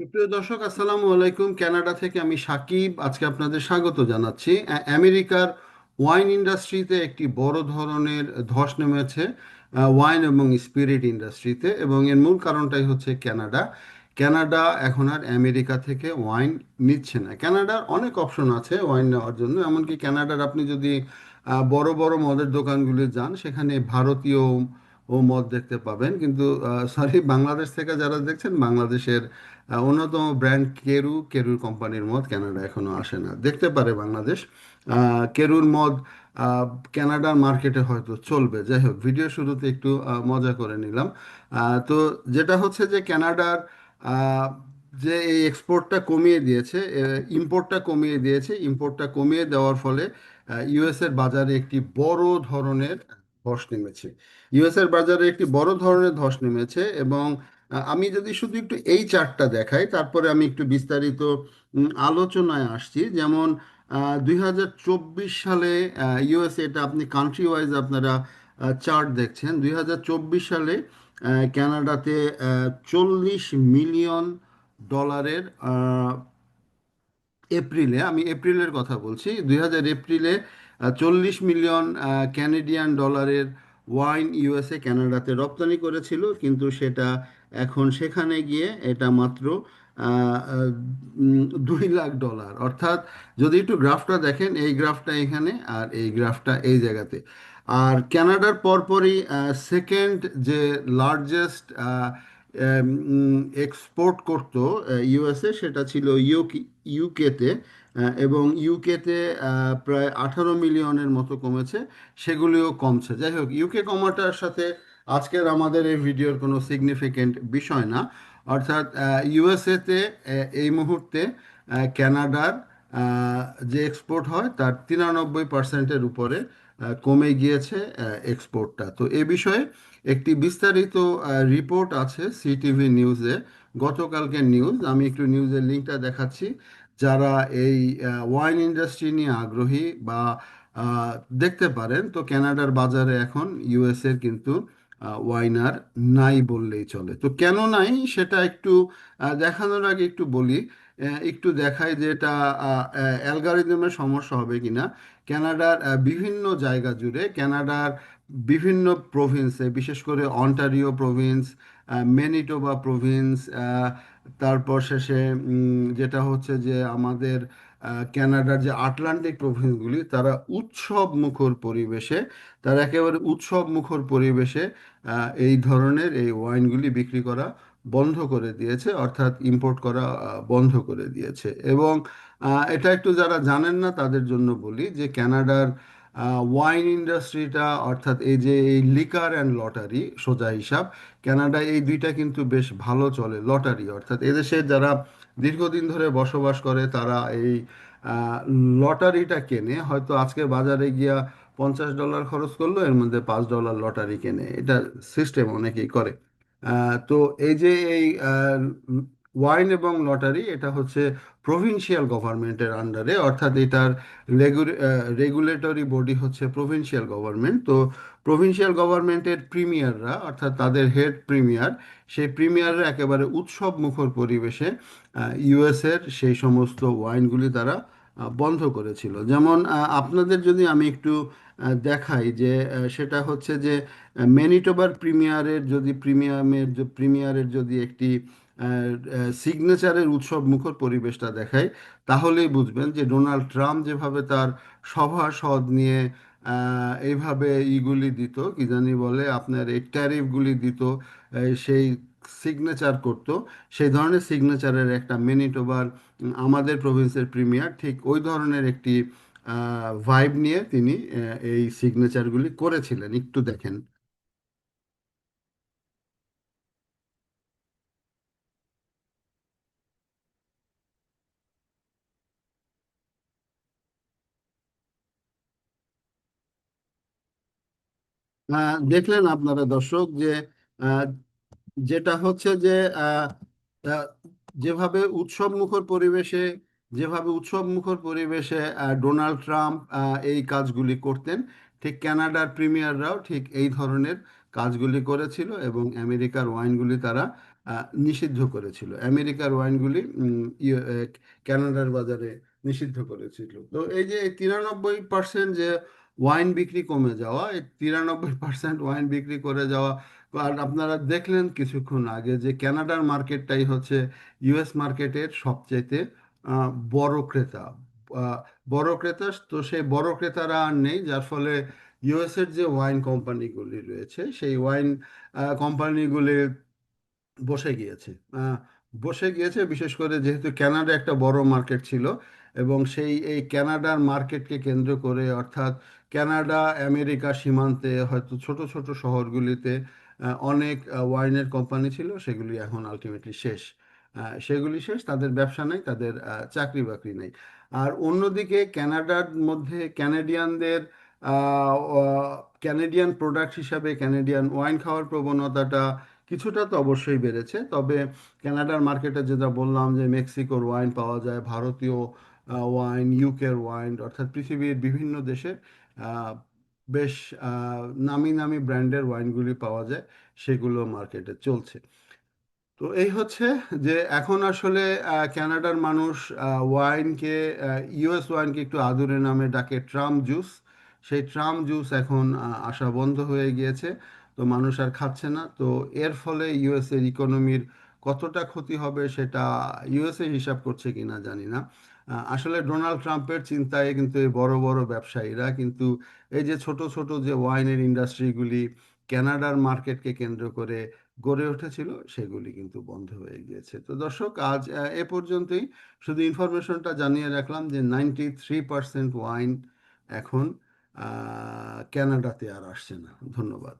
প্রিয় দর্শক, আসসালামু আলাইকুম। কানাডা থেকে আমি সাকিব। আজকে আপনাদের স্বাগত জানাচ্ছি। আমেরিকার ওয়াইন ইন্ডাস্ট্রিতে একটি বড় ধরনের ধস নেমেছে ওয়াইন এবং স্পিরিট ইন্ডাস্ট্রিতে এবং এর মূল কারণটাই হচ্ছে কানাডা। কানাডা এখন আর আমেরিকা থেকে ওয়াইন নিচ্ছে না। কানাডার অনেক অপশন আছে ওয়াইন নেওয়ার জন্য। এমনকি কানাডার আপনি যদি বড় বড় মদের দোকানগুলি যান, সেখানে ভারতীয় ও মদ দেখতে পাবেন। কিন্তু সরি বাংলাদেশ থেকে যারা দেখছেন, বাংলাদেশের অন্যতম ব্র্যান্ড কেরু, কেরুর কোম্পানির মদ কানাডা এখনও আসে না। দেখতে পারে বাংলাদেশ। কেরুর মদ কানাডার মার্কেটে হয়তো চলবে। যাই হোক ভিডিও শুরুতে একটু মজা করে নিলাম। তো যেটা হচ্ছে যে কানাডার যে এই এক্সপোর্টটা কমিয়ে দিয়েছে ইম্পোর্টটা কমিয়ে দিয়েছে ইম্পোর্টটা কমিয়ে দেওয়ার ফলে ইউএস এর বাজারে একটি বড় ধরনের ধস নেমেছে। ইউএস এর বাজারে একটি বড় ধরনের ধস নেমেছে এবং আমি যদি শুধু একটু এই চার্টটা দেখাই তারপরে আমি একটু বিস্তারিত আলোচনায় আসছি। যেমন দুই হাজার চব্বিশ সালে ইউএসএ এটা আপনি কান্ট্রি ওয়াইজ আপনারা চার্ট দেখছেন। দুই হাজার চব্বিশ সালে আহ, কানাডাতে চল্লিশ মিলিয়ন ডলারের এপ্রিলে আমি এপ্রিলের কথা বলছি দুই হাজার এপ্রিলে চল্লিশ মিলিয়ন ক্যানেডিয়ান ডলারের ওয়াইন ইউএসএ কানাডাতে রপ্তানি করেছিল, কিন্তু সেটা এখন সেখানে গিয়ে এটা মাত্র দুই লাখ ডলার অর্থাৎ যদি একটু গ্রাফটা দেখেন, এই গ্রাফটা এখানে আর এই গ্রাফটা এই জায়গাতে। আর ক্যানাডার পরপরই সেকেন্ড যে লার্জেস্ট এক্সপোর্ট করতো ইউএসএ সেটা ছিল ইউকি ইউকেতে এবং ইউকেতে প্রায় আঠারো মিলিয়নের মতো কমেছে সেগুলিও কমছে। যাই হোক ইউকে কমাটার সাথে আজকের আমাদের এই ভিডিওর কোনো সিগনিফিকেন্ট বিষয় না। অর্থাৎ ইউএসএতে এই মুহূর্তে আহ, কানাডার যে এক্সপোর্ট হয় তার তিরানব্বই পার্সেন্টের উপরে কমে গিয়েছে এক্সপোর্টটা তো এ বিষয়ে একটি বিস্তারিত রিপোর্ট আছে সিটিভি নিউজে গতকালকের নিউজ আমি একটু নিউজের লিঙ্কটা দেখাচ্ছি। যারা এই ওয়াইন ইন্ডাস্ট্রি নিয়ে আগ্রহী বা দেখতে পারেন, তো কানাডার বাজারে এখন ইউএস এর কিন্তু ওয়াইনার নাই বললেই চলে। তো কেন নাই সেটা একটু দেখানোর আগে একটু বলি। একটু দেখাই যে এটা অ্যালগারিদমের সমস্যা হবে কিনা। কানাডার আহ, বিভিন্ন জায়গা জুড়ে কানাডার বিভিন্ন প্রভিন্সে বিশেষ করে অন্টারিও প্রভিন্স ম্যানিটোবা প্রভিন্স তারপর শেষে যেটা হচ্ছে যে আমাদের আহ, কানাডার যে আটলান্টিক প্রভিন্সগুলি তারা উৎসব মুখর পরিবেশে তারা একেবারে উৎসব মুখর পরিবেশে এই ধরনের এই ওয়াইনগুলি বিক্রি করা বন্ধ করে দিয়েছে, অর্থাৎ ইম্পোর্ট করা বন্ধ করে দিয়েছে। এবং এটা একটু যারা জানেন না, তাদের জন্য বলি যে কানাডার ওয়াইন ইন্ডাস্ট্রিটা অর্থাৎ এই যে এই লিকার অ্যান্ড লটারি সোজা হিসাব কানাডায় এই দুইটা কিন্তু বেশ ভালো চলে লটারি অর্থাৎ এদেশে যারা দীর্ঘদিন ধরে বসবাস করে, তারা এই লটারিটা কেনে, হয়তো আজকে বাজারে গিয়া পঞ্চাশ ডলার খরচ করল, এর মধ্যে পাঁচ ডলার লটারি কেনে। এটা সিস্টেম অনেকেই করে। তো এই যে এই ওয়াইন এবং লটারি, এটা হচ্ছে প্রভিন্সিয়াল গভর্নমেন্টের আন্ডারে অর্থাৎ এটার রেগুলেটরি বডি হচ্ছে প্রভিন্সিয়াল গভর্নমেন্ট তো প্রভিন্সিয়াল গভর্নমেন্টের প্রিমিয়াররা অর্থাৎ তাদের হেড প্রিমিয়ার সেই প্রিমিয়াররা একেবারে উৎসব মুখর পরিবেশে ইউএসের সেই সমস্ত ওয়াইনগুলি তারা বন্ধ করেছিল। যেমন আপনাদের যদি আমি একটু দেখাই যে সেটা হচ্ছে যে ম্যানিটোবার প্রিমিয়ারের যদি প্রিমিয়ামের প্রিমিয়ারের যদি একটি সিগনেচারের উৎসব মুখর পরিবেশটা দেখায় তাহলেই বুঝবেন যে ডোনাল্ড ট্রাম্প যেভাবে তার সভা সদ নিয়ে এইভাবে ইগুলি দিত, কি জানি বলে, আপনার এই ট্যারিফগুলি দিত সেই সিগনেচার করত। সেই ধরনের সিগনেচারের একটা ম্যানিটোবার ওভার আমাদের প্রভিন্সের প্রিমিয়ার ঠিক ওই ধরনের একটি ভাইব নিয়ে তিনি এই সিগনেচারগুলি করেছিলেন। একটু দেখেন। দেখলেন আপনারা দর্শক যে যেটা হচ্ছে যে যেভাবে উৎসব মুখর পরিবেশে যেভাবে উৎসব মুখর পরিবেশে ডোনাল্ড ট্রাম্প এই কাজগুলি করতেন ঠিক কানাডার প্রিমিয়াররাও ঠিক এই ধরনের কাজগুলি করেছিল এবং আমেরিকার ওয়াইনগুলি তারা নিষিদ্ধ করেছিল। আমেরিকার ওয়াইনগুলি উম, কানাডার বাজারে নিষিদ্ধ করেছিল। তো এই যে তিরানব্বই পার্সেন্ট যে ওয়াইন বিক্রি কমে যাওয়া তিরানব্বই পার্সেন্ট ওয়াইন বিক্রি করে যাওয়া। আর আপনারা দেখলেন কিছুক্ষণ আগে যে ক্যানাডার মার্কেটটাই হচ্ছে ইউএস মার্কেটের সবচাইতে বড় ক্রেতা। বড় ক্রেতা, তো সেই বড় ক্রেতারা আর নেই, যার ফলে ইউএসের যে ওয়াইন কোম্পানিগুলি রয়েছে, সেই ওয়াইন কোম্পানিগুলি বসে গিয়েছে। বসে গিয়েছে, বিশেষ করে যেহেতু কানাডা একটা বড় মার্কেট ছিল, এবং সেই, এই ক্যানাডার মার্কেটকে কেন্দ্র করে অর্থাৎ কানাডা, আমেরিকা সীমান্তে হয়তো ছোট ছোট শহরগুলিতে অনেক ওয়াইনের কোম্পানি ছিল, সেগুলি এখন আলটিমেটলি শেষ। সেগুলি শেষ, তাদের ব্যবসা নেই, তাদের চাকরি বাকরি নেই। আর অন্যদিকে কানাডার মধ্যে ক্যানাডিয়ানদের ক্যানাডিয়ান প্রোডাক্ট হিসাবে ক্যানাডিয়ান ওয়াইন খাওয়ার প্রবণতাটা কিছুটা তো অবশ্যই বেড়েছে। তবে ক্যানাডার মার্কেটে যেটা বললাম যে, মেক্সিকোর ওয়াইন পাওয়া যায়, ভারতীয় ওয়াইন ইউকের ওয়াইন অর্থাৎ পৃথিবীর বিভিন্ন দেশের বেশ নামি নামি ব্র্যান্ডের ওয়াইনগুলি পাওয়া যায় সেগুলো মার্কেটে চলছে। তো এই হচ্ছে যে এখন আসলে আহ, কানাডার মানুষ ওয়াইনকে ইউএস ওয়াইনকে একটু আদুরে নামে ডাকে ট্রাম জুস সেই ট্রাম জুস এখন আসা বন্ধ হয়ে গিয়েছে তো মানুষ আর খাচ্ছে না। তো এর ফলে ইউএস এর ইকোনমির কতটা ক্ষতি হবে সেটা ইউএসএ হিসাব করছে কিনা জানি না। আসলে ডোনাল্ড ট্রাম্পের চিন্তায় কিন্তু এই বড় বড় ব্যবসায়ীরা কিন্তু এই যে ছোট ছোট যে ওয়াইনের ইন্ডাস্ট্রিগুলি ক্যানাডার মার্কেটকে কেন্দ্র করে গড়ে উঠেছিল, সেগুলি কিন্তু বন্ধ হয়ে গিয়েছে। তো দর্শক, আজ এ পর্যন্তই। শুধু ইনফরমেশনটা জানিয়ে রাখলাম যে নাইনটি থ্রি পার্সেন্ট ওয়াইন এখন ক্যানাডাতে আর আসছে না। ধন্যবাদ।